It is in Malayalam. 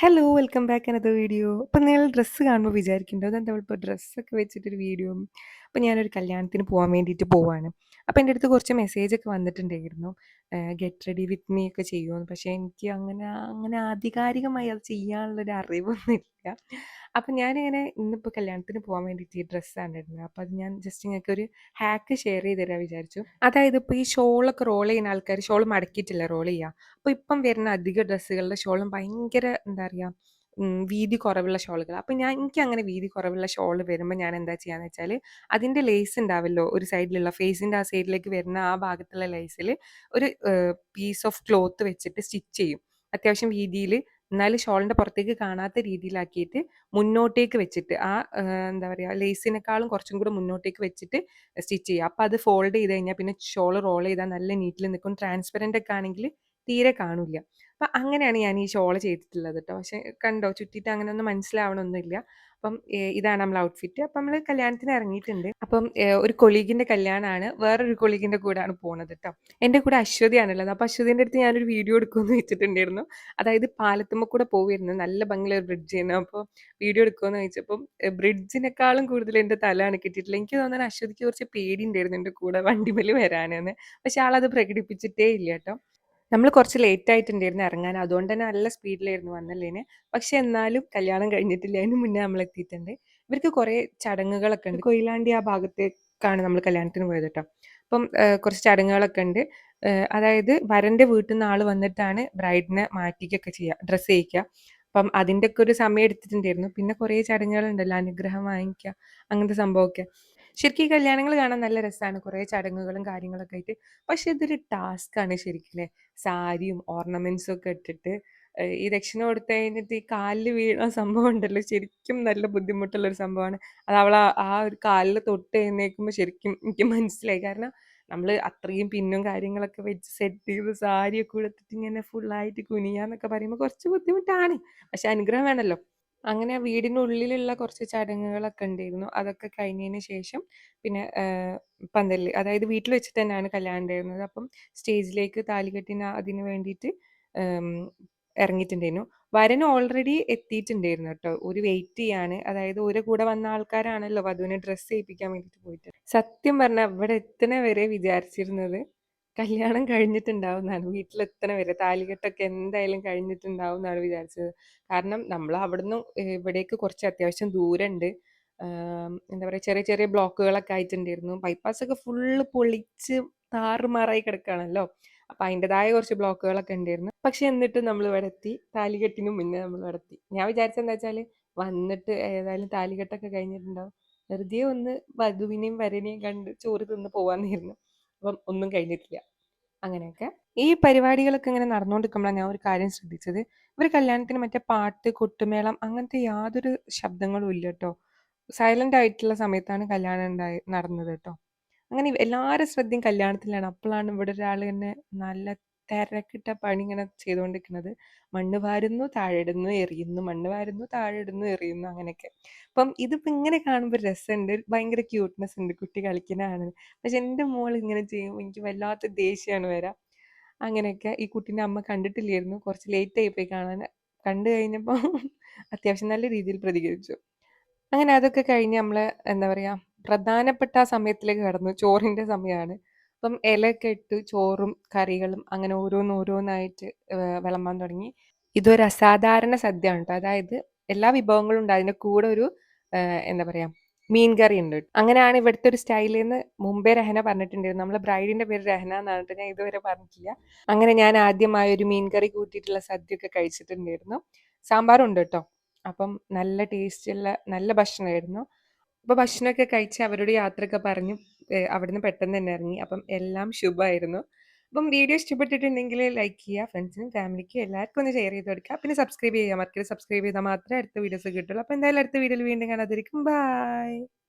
Hello welcome back another video അപ്പം നിങ്ങൾ ഡ്രസ്സ് കാണുമ്പോൾ വിചാരിക്കുന്നുണ്ടോ? അതെന്താ ഇപ്പോൾ ഡ്രസ്സൊക്കെ വെച്ചിട്ടൊരു വീഡിയോ അപ്പം ഞാനൊരു കല്യാണത്തിന് പോകാൻ വേണ്ടിയിട്ട് പോവാണ്. അപ്പം എന്റെ അടുത്ത് കുറച്ച് മെസ്സേജ് ഒക്കെ വന്നിട്ടുണ്ടായിരുന്നു. ഗെറ്റ് റെഡി വിത്ത് മീ ഒക്കെ ചെയ്യുമെന്ന് പക്ഷേ എനിക്ക് അങ്ങനെ അങ്ങനെ ആധികാരികമായി അത് ചെയ്യാനുള്ളൊരു അറിവൊന്നുമില്ല. അപ്പം ഞാനിങ്ങനെ ഇന്നിപ്പോൾ കല്യാണത്തിന് പോകാൻ വേണ്ടിയിട്ട് ഈ ഡ്രസ്സാണ് ഇടുന്നത്. അപ്പോൾ അത് ഞാൻ ജസ്റ്റ് നിങ്ങൾക്ക് ഒരു ഹാക്ക് ഷെയർ ചെയ്ത് തരാൻ വിചാരിച്ചു. അതായത് ഇപ്പോൾ ഈ ഷോളൊക്കെ റോൾ ചെയ്യുന്ന ആൾക്കാർ ഷോൾ മടക്കിയിട്ടില്ല റോൾ ചെയ്യുക അപ്പോൾ ഇപ്പം വരുന്ന അധിക ഡ്രസ്സുകളുടെ ഷോളും ഭയങ്കര എന്താ പറയുക വീതി കുറവുള്ള ഷോളുകൾ. അപ്പം ഞാൻ എനിക്ക് അങ്ങനെ വീതി കുറവുള്ള ഷോൾ വരുമ്പോൾ ഞാൻ എന്താ ചെയ്യാന്ന് വെച്ചാൽ അതിന്റെ ലേസ് ഉണ്ടാവല്ലോ ഒരു സൈഡിലുള്ള ഫേസിന്റെ ആ സൈഡിലേക്ക് വരുന്ന ആ ഭാഗത്തുള്ള ലേസിൽ ഒരു പീസ് ഓഫ് ക്ലോത്ത് വെച്ചിട്ട് സ്റ്റിച്ച് ചെയ്യും. അത്യാവശ്യം വീതിയിൽ എന്നാലും ഷോളിന്റെ പുറത്തേക്ക് കാണാത്ത രീതിയിലാക്കിയിട്ട് മുന്നോട്ടേക്ക് വെച്ചിട്ട് ആ എന്താ പറയുക ലേസിനേക്കാളും കുറച്ചും കൂടെ മുന്നോട്ടേക്ക് വെച്ചിട്ട് സ്റ്റിച്ച് ചെയ്യുക. അപ്പോൾ അത് ഫോൾഡ് ചെയ്ത് കഴിഞ്ഞാൽ പിന്നെ ഷോൾ റോൾ ചെയ്താൽ നല്ല നീറ്റിൽ നിൽക്കും. ട്രാൻസ്പെറന്റ് ഒക്കെ ആണെങ്കിൽ തീരെ കാണില്ല. അപ്പം അങ്ങനെയാണ് ഞാൻ ഈ ഷോൾ ചെയ്തിട്ടുള്ളത് കേട്ടോ പക്ഷെ കണ്ടോ ചുറ്റിയിട്ട് അങ്ങനെ ഒന്നും മനസ്സിലാവണമൊന്നുമില്ല അപ്പം ഇതാണ് നമ്മൾ ഔട്ട്ഫിറ്റ് അപ്പം നമ്മൾ കല്യാണത്തിന് ഇറങ്ങിയിട്ടുണ്ട്. അപ്പം ഒരു കൊളീഗിന്റെ കല്യാണമാണ് വേറൊരു കൊളീഗിന്റെ കൂടെയാണ് പോണത് കേട്ടോ എന്റെ കൂടെ അശ്വതിയാണുള്ളത്. അപ്പോൾ അശ്വതിന്റെ അടുത്ത് ഞാനൊരു വീഡിയോ എടുക്കുമെന്ന് വെച്ചിട്ടുണ്ടായിരുന്നു. അതായത് പാലത്തുമ്മ കൂടെ പോവുമായിരുന്നു നല്ല ബംഗ്ലൂർ ബ്രിഡ്ജ് ചെയ്യുന്നു അപ്പോൾ വീഡിയോ എടുക്കുമെന്ന് ചോദിച്ചപ്പം ബ്രിഡ്ജിനേക്കാളും കൂടുതൽ എന്റെ തലയാണ് കിട്ടിയിട്ടില്ല എനിക്ക് തോന്നുന്നത് അശ്വതിക്ക് കുറച്ച് പേടി ഉണ്ടായിരുന്നു എന്റെ കൂടെ വണ്ടിമേൽ വരാനെന്ന് പക്ഷെ ആളത് പ്രകടിപ്പിച്ചിട്ടേ ഇല്ല കേട്ടോ നമ്മൾ കുറച്ച് ലേറ്റ് ആയിട്ടുണ്ടായിരുന്നു ഇറങ്ങാൻ. അതുകൊണ്ട് തന്നെ നല്ല സ്പീഡിലായിരുന്നു വന്നല്ലേന് പക്ഷെ എന്നാലും കല്യാണം കഴിഞ്ഞിട്ടില്ല. അതിന് മുന്നേ നമ്മൾ എത്തിയിട്ടുണ്ട്. ഇവർക്ക് കുറേ ചടങ്ങുകളൊക്കെ ഉണ്ട്. കൊയിലാണ്ടി ആ ഭാഗത്തേക്കാണ് നമ്മൾ കല്യാണത്തിന് പോയത് കേട്ടോ. അപ്പം കുറച്ച് ചടങ്ങുകളൊക്കെ ഉണ്ട്. അതായത് വരന്റെ വീട്ടിൽ നിന്ന് ആൾ വന്നിട്ടാണ് ബ്രൈഡിനെ മാറ്റിക്കൊക്കെ ചെയ്യുക ഡ്രസ്സ് ചെയ്യിക്കുക അപ്പം അതിന്റെ ഒക്കെ ഒരു സമയം എടുത്തിട്ടുണ്ടായിരുന്നു. പിന്നെ കുറേ ചടങ്ങുകളുണ്ടല്ലോ. അനുഗ്രഹം വാങ്ങിക്കുക അങ്ങനത്തെ സംഭവമൊക്കെ. ശരിക്കും ഈ കല്യാണങ്ങൾ കാണാൻ നല്ല രസമാണ് കുറേ ചടങ്ങുകളും കാര്യങ്ങളൊക്കെ ആയിട്ട്. പക്ഷെ ഇതൊരു ടാസ്ക് ആണ് ശരിക്കും സാരിയും ഓർണമെന്റ്സും ഒക്കെ ഇട്ടിട്ട് ഈ ദക്ഷിണ കൊടുത്തു കഴിഞ്ഞിട്ട് ഈ കാലിൽ വീണ സംഭവം ഉണ്ടല്ലോ. ശരിക്കും നല്ല ബുദ്ധിമുട്ടുള്ള ഒരു സംഭവമാണ്. അത് അവൾ ആ ഒരു കാലിൽ തൊട്ട് എഴുന്നേക്കുമ്പോൾ ശരിക്കും എനിക്ക് മനസ്സിലായി. കാരണം നമ്മൾ അത്രയും പിന്നും കാര്യങ്ങളൊക്കെ വെച്ച് സെറ്റ് ചെയ്ത് സാരിയൊക്കെ ഉടുത്തിട്ട് ഇങ്ങനെ ഫുള്ളായിട്ട് കുനിയാന്നൊക്കെ പറയുമ്പോൾ കുറച്ച് ബുദ്ധിമുട്ടാണ്. പക്ഷെ അനുഗ്രഹം വേണമല്ലോ അങ്ങനെ വീടിനുള്ളിലുള്ള കുറച്ച് ചടങ്ങുകളൊക്കെ ഉണ്ടായിരുന്നു. അതൊക്കെ കഴിഞ്ഞതിന് ശേഷം പിന്നെ പന്തലിൽ അതായത് വീട്ടിൽ വെച്ചിട്ട് തന്നെയാണ് കല്യാണം ഉണ്ടായിരുന്നത്. അപ്പം സ്റ്റേജിലേക്ക് താലികെട്ടിന് അതിന് വേണ്ടിയിട്ട് ഇറങ്ങിയിട്ടുണ്ടായിരുന്നു. വരൻ ഓൾറെഡി എത്തിയിട്ടുണ്ടായിരുന്നു കേട്ടോ. ഒരു വെയിറ്റ് ചെയ്യാണ്. അതായത് ഒരു കൂടെ വന്ന ആൾക്കാരാണല്ലോ വധുവിനെ ഡ്രസ്സ് ചെയ്യിപ്പിക്കാൻ വേണ്ടിയിട്ട് പോയിട്ട്. സത്യം പറഞ്ഞാൽ ഇവിടെ എത്തണ വരെ വിചാരിച്ചിരുന്നത് കല്യാണം കഴിഞ്ഞിട്ടുണ്ടാവും കഴിഞ്ഞിട്ടുണ്ടാവുന്നാണ്. വീട്ടിലെത്തണ വരെ. താലികെട്ടൊക്കെ എന്തായാലും കഴിഞ്ഞിട്ടുണ്ടാവും എന്നാണ് വിചാരിച്ചത്. കാരണം നമ്മൾ അവിടുന്ന് ഇവിടേക്ക് കുറച്ച് അത്യാവശ്യം ദൂരണ്ട്. എന്താ പറയുക ചെറിയ ചെറിയ ബ്ലോക്കുകളൊക്കെ ആയിട്ടുണ്ടായിരുന്നു. ബൈപ്പാസൊക്കെ ഫുള്ള് പൊളിച്ച് താറുമാറായി കിടക്കുകയാണല്ലോ. അപ്പൊ അതിന്റെതായ കുറച്ച് ബ്ലോക്കുകളൊക്കെ ഉണ്ടായിരുന്നു. പക്ഷെ എന്നിട്ട് നമ്മൾ ഇവിടെ എത്തി. താലികെട്ടിന് മുന്നേ നമ്മൾ ഇവിടെ എത്തി. ഞാൻ വിചാരിച്ചെന്താ വെച്ചാൽ വന്നിട്ട് ഏതായാലും താലികെട്ടൊക്കെ കഴിഞ്ഞിട്ടുണ്ടാവും. വെറുതെ ഒന്ന് വധുവിനെയും വരനെയും കണ്ട് ചോറ് തിന്ന് പോവാന്നായിരുന്നു. അപ്പം ഒന്നും കഴിഞ്ഞിട്ടില്ല. അങ്ങനെയൊക്കെ. ഈ പരിപാടികളൊക്കെ ഇങ്ങനെ നടന്നുകൊണ്ടിരിക്കുമ്പോഴാണ് ഞാൻ ഒരു കാര്യം ശ്രദ്ധിച്ചത്. ഇവർ കല്യാണത്തിന് മറ്റേ പാട്ട്, കൊട്ടുമേളം അങ്ങനത്തെ യാതൊരു ശബ്ദങ്ങളും ഇല്ല കേട്ടോ സൈലന്റ് ആയിട്ടുള്ള സമയത്താണ് കല്യാണം ഉണ്ടായി നടന്നത് കേട്ടോ അങ്ങനെ എല്ലാവരും ശ്രദ്ധയും കല്യാണത്തിലാണ്. അപ്പോഴാണ് ഇവിടെ ഒരാൾ തന്നെ നല്ല തിരക്കിട്ട പണി ഇങ്ങനെ ചെയ്തുകൊണ്ടിരിക്കുന്നത്. മണ്ണ് വാരുന്നു, താഴെയിടുന്നു, എറിയുന്നു, മണ്ണ് വാരുന്നു, താഴെയിടുന്നു, എറിയുന്നു അങ്ങനെയൊക്കെ. അപ്പം ഇതിപ്പോൾ ഇങ്ങനെ കാണുമ്പോൾ രസമുണ്ട്. ഭയങ്കര ക്യൂട്ട്നെസ് ഉണ്ട്. കുട്ടി കളിക്കുന്നതാണ്. പക്ഷെ എന്റെ മോൾ ഇങ്ങനെ ചെയ്യുമ്പോൾ എനിക്ക് വല്ലാത്ത ദേഷ്യമാണ് വരാം അങ്ങനെയൊക്കെ. ഈ കുട്ടീനെ അമ്മ കണ്ടിട്ടില്ലായിരുന്നു. കുറച്ച് ലേറ്റ് ആയിപ്പോയി കാണാൻ. കണ്ടു കഴിഞ്ഞപ്പോൾ അത്യാവശ്യം നല്ല രീതിയിൽ പ്രതികരിച്ചു. അങ്ങനെ അതൊക്കെ കഴിഞ്ഞ് നമ്മൾ എന്താ പറയുക പ്രധാനപ്പെട്ട സമയത്തിലേക്ക് കടന്നു. ചോറിന്റെ സമയമാണ്. അപ്പം ഇലയൊക്കെ ഇട്ട് ചോറും കറികളും അങ്ങനെ ഓരോന്നോരോന്നായിട്ട് വിളമ്പാൻ തുടങ്ങി. ഇതൊരു അസാധാരണ സദ്യയാണ് കേട്ടോ. അതായത് എല്ലാ വിഭവങ്ങളും ഉണ്ട്. അതിന്റെ കൂടെ ഒരു എന്താ പറയുക മീൻ കറി ഉണ്ട്. അങ്ങനെയാണ് ഇവിടുത്തെ ഒരു സ്റ്റൈലിൽ നിന്ന് മുമ്പേ രഹന പറഞ്ഞിട്ടുണ്ടായിരുന്നു. നമ്മളെ ബ്രൈഡിന്റെ പേര് രഹന എന്നാണ് ഞാൻ ഇതുവരെ പറഞ്ഞിട്ടില്ല. അങ്ങനെ ഞാൻ ആദ്യമായി ഒരു മീൻ കറി കൂട്ടിയിട്ടുള്ള സദ്യയൊക്കെ കഴിച്ചിട്ടുണ്ടായിരുന്നു. സാമ്പാറും ഉണ്ട് കേട്ടോ. അപ്പം നല്ല ടേസ്റ്റുള്ള നല്ല ഭക്ഷണമായിരുന്നു. അപ്പോൾ ഭക്ഷണമൊക്കെ കഴിച്ച് അവരോട് യാത്രയൊക്കെ പറഞ്ഞു അവിടുന്ന് പെട്ടെന്ന് തന്നെ ഇറങ്ങി. അപ്പം എല്ലാം ശുഭമായിരുന്നു. അപ്പം വീഡിയോ ഇഷ്ടപ്പെട്ടിട്ടുണ്ടെങ്കിൽ ലൈക്ക് ചെയ്യുക. ഫ്രണ്ട്സിനും ഫാമിലിക്കും എല്ലാവർക്കും ഒന്ന് ഷെയർ ചെയ്ത് കൊടുക്കുക. പിന്നെ സബ്സ്ക്രൈബ് ചെയ്യുക. മറ്റൊരു സബ്സ്ക്രൈബ് ചെയ്താൽ മാത്രമേ അടുത്ത വീഡിയോസ് കിട്ടുള്ളൂ. അപ്പോൾ എന്തായാലും അടുത്ത വീഡിയോയിൽ വീണ്ടും കാണാതിരിക്കും. ബൈ.